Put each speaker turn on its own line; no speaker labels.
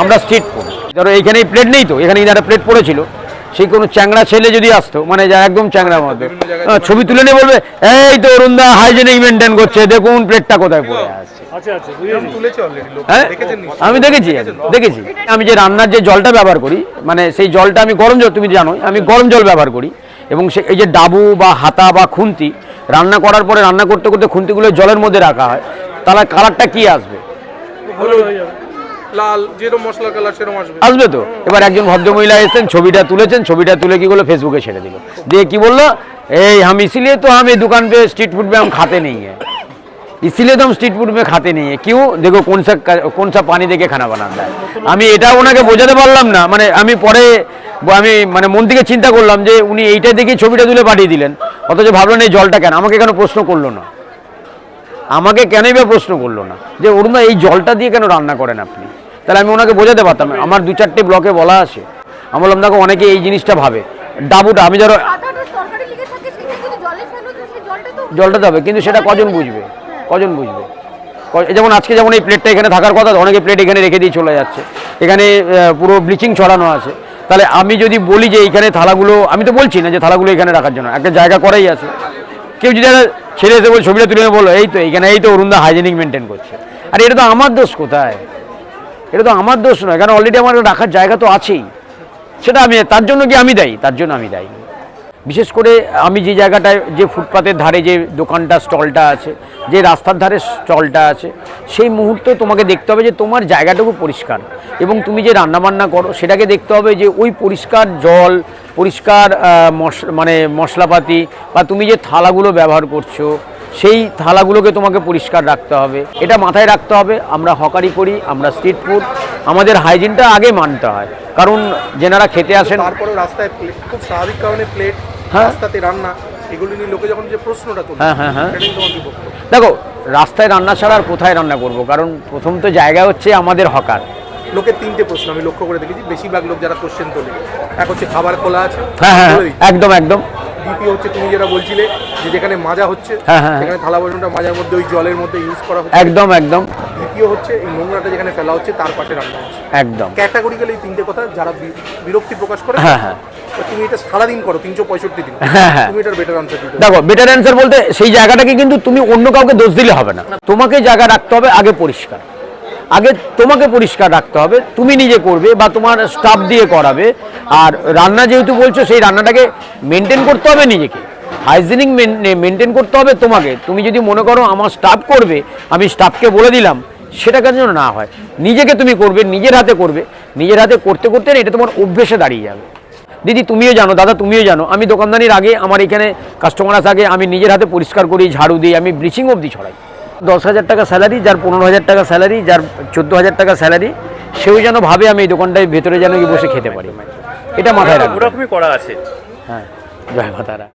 আমরা street food ধরো এইখানেই প্লেট নেই তো এখানে একটা প্লেট পড়েছিল। সেই কোনো চ্যাংড়া ছেলে যদি আসতো মানে যা একদম চ্যাংড়ার মধ্যে হ্যাঁ, ছবি তুলে নিয়ে বলবে এই তো অরুণদা হাইজেনিক মেনটেন করছে দেখুন প্লেটটা কোথায় পড়ে আছে।
আচ্ছা আচ্ছা
হ্যাঁ আমি দেখেছি দেখেছি। আমি যে রান্নার যে জলটা ব্যবহার করি মানে সেই জলটা আমি গরম জল তুমি জানো আমি গরম জল ব্যবহার করি। এবং সে এই যে ডাবু বা হাতা বা খুন্তি রান্না করার পরে রান্না করতে করতে খুন্তিগুলো জলের মধ্যে রাখা হয় তাহলে কালারটা কি আসবে?
লাল যেরকম মশলা কালার সেরকম আসবে
আসবে তো এবার একজন ভদ্রমহিলা এসেছেন ছবিটা তুলেছেন ছবিটা তুলে কি করলো ফেসবুকে ছেড়ে দিল দিয়ে কি বললো এই हम इसीलिए तो हम ये दुकान पे स्ट्रीट फूड में हम खाते नहीं है इसीलिए तो हम स्ट्रीट फूड में खाते नहीं है क्यों देखो कौन सा कौन सा पानी देके खाना बनाता है আমি এটা ওনাকে বোঝাতে পারলাম না মানে আমি পরে আমি মানে মন থেকে চিন্তা করলাম যে উনি এইটা দেখে ছবিটা তুলে পাঠিয়ে দিলেন অথচ ভাবলেন এই জলটা কেন আমাকে কেন প্রশ্ন করলো না আমাকে কেনই বা প্রশ্ন করলো না যে অরুণা এই জলটা দিয়ে কেন রান্না করেন আপনি তাহলে আমি ওনাকে বোঝাতে পারতাম আমার দু চারটে ব্লকে বলা আছে। আমি বললাম দেখো অনেকে এই জিনিসটা ভাবে। ডাবুটা আমি ধরো
জলটা
দেবে কিন্তু সেটা কজন বুঝবে? কজন বুঝবে? যেমন আজকে যেমন এই প্লেটটা এখানে থাকার কথা অনেকে প্লেট এখানে রেখে দিয়ে চলে যাচ্ছে। এখানে পুরো ব্লিচিং ছড়ানো আছে। তাহলে আমি যদি বলি যে এইখানে থালাগুলো আমি তো বলছি না যে থালাগুলো এখানে রাখার জন্য একটা জায়গা করাই আছে। কেউ যদি ছেলে এসে বলে ছবিটা তুলে বলল এই তো এইখানে এই তো অরুণদা হাইজেনিক মেনটেন করছে। আর এটা তো আমার দোষ কোথায়? এটা তো আমার দোষ নয়, কারণ অলরেডি আমার রাখার জায়গা তো আছেই। সেটা আমি, তার জন্য কি আমি দায়ী? তার জন্য আমি দায়ী। বিশেষ করে আমি যে জায়গাটায়, যে ফুটপাতের ধারে যে দোকানটা, স্টলটা আছে, যে রাস্তার ধারে স্টলটা আছে, সেই মুহূর্তে তোমাকে দেখতে হবে যে তোমার জায়গাটুকু পরিষ্কার। এবং তুমি যে রান্নাবান্না করো, সেটাকে দেখতে হবে যে ওই পরিষ্কার জল, পরিষ্কার মশ- মানে মশলাপাতি বা তুমি যে থালাগুলো ব্যবহার করছ সেই থালাগুলোকে তোমাকে পরিষ্কার রাখতে হবে। এটা মাথায় রাখতে হবে আমরা হকারি করি আমরা স্ট্রিট ফুড আমাদের হাইজিনটা আগে মানতে হয়। কারণ যেনারা খেতে আসেন
তারপরেও রাস্তায় প্লেট খুব স্বাভাবিক কারণে প্লেট
হ্যাঁ।
রাস্তাতে রান্না এগুলো নিয়ে লোকে যখন যে প্রশ্নটা তোলে
হ্যাঁ, হ্যাঁ, হ্যাঁ। দেখো রাস্তায় রান্না ছাড়া আর কোথায় রান্না করব? কারণ প্রথম তো জায়গা হচ্ছে আমাদের হকার।
লোকের তিনটে প্রশ্ন আমি লক্ষ্য করে দেখেছি বেশিরভাগ লোক যারা কোশ্চেন তোলে এক হচ্ছে খাবার খোলা আছে
হ্যাঁ হ্যাঁ একদম একদম।
দ্বিতীয় হচ্ছে তুমি যেটা বলছিলে যে যেখানে মাজা হচ্ছে
হ্যাঁ, হ্যাঁ।
সেখানে থালা বাসনটা মাজার মধ্যে ওই জলের মধ্যে ইউজ করা হচ্ছে।
একদম একদম।
দ্বিতীয় হচ্ছে এই নোংরাটা যেখানে ফেলা হচ্ছে তার পাশে রান্না হচ্ছে।
একদম।
ক্যাটাগরিক্যালি এই তিনটে কথা যারা বিরক্তি প্রকাশ করে
হ্যাঁ, হ্যাঁ।
তুমি এটা সারাদিন করো তিনশো পঁয়ষট্টি দিন।
হ্যাঁ, হ্যাঁ।
তুমি এটার বেটার আনসার দিতে
দেখো বেটার অ্যান্সার বলতে সেই জায়গাটাকে কিন্তু তুমি অন্য কাউকে দোষ দিলে হবে না। তোমাকে জায়গা রাখতে হবে আগে পরিষ্কার। আগে তোমাকে পরিষ্কার রাখতে হবে, তুমি নিজে করবে বা তোমার স্টাফ দিয়ে করাবে। আর রান্না যেহেতু বলছো, সেই রান্নাটাকে মেনটেন করতে হবে নিজেকে। হাইজিনিক মেনটেন করতে হবে তোমাকে। তুমি যদি মনে করো আমার স্টাফ করবে, আমি স্টাফকে বলে দিলাম সেটা কেন যেন না হয়। নিজেকে তুমি করবে, নিজের হাতে করবে। নিজের হাতে করতে করতে না এটা তোমার অভ্যেসে দাঁড়িয়ে যাবে। দিদি, তুমিও জানো, দাদা, তুমিও জানো, আমি দোকানদানির আগে, আমার এখানে কাস্টমার আগে, আমি নিজের হাতে পরিষ্কার করি, ঝাড়ু দিই, আমি ব্লিচিং অবধি ছড়াই। দশ হাজার টাকা স্যালারি যার পনেরো হাজার টাকা স্যালারি যার চোদ্দ হাজার টাকা স্যালারি সেও যেন ভাবে আমি এই দোকানটায় ভেতরে যেন বসে খেতে পারি। এটা মাথায় রাখব
করা আছে।
হ্যাঁ জয় মাতারা।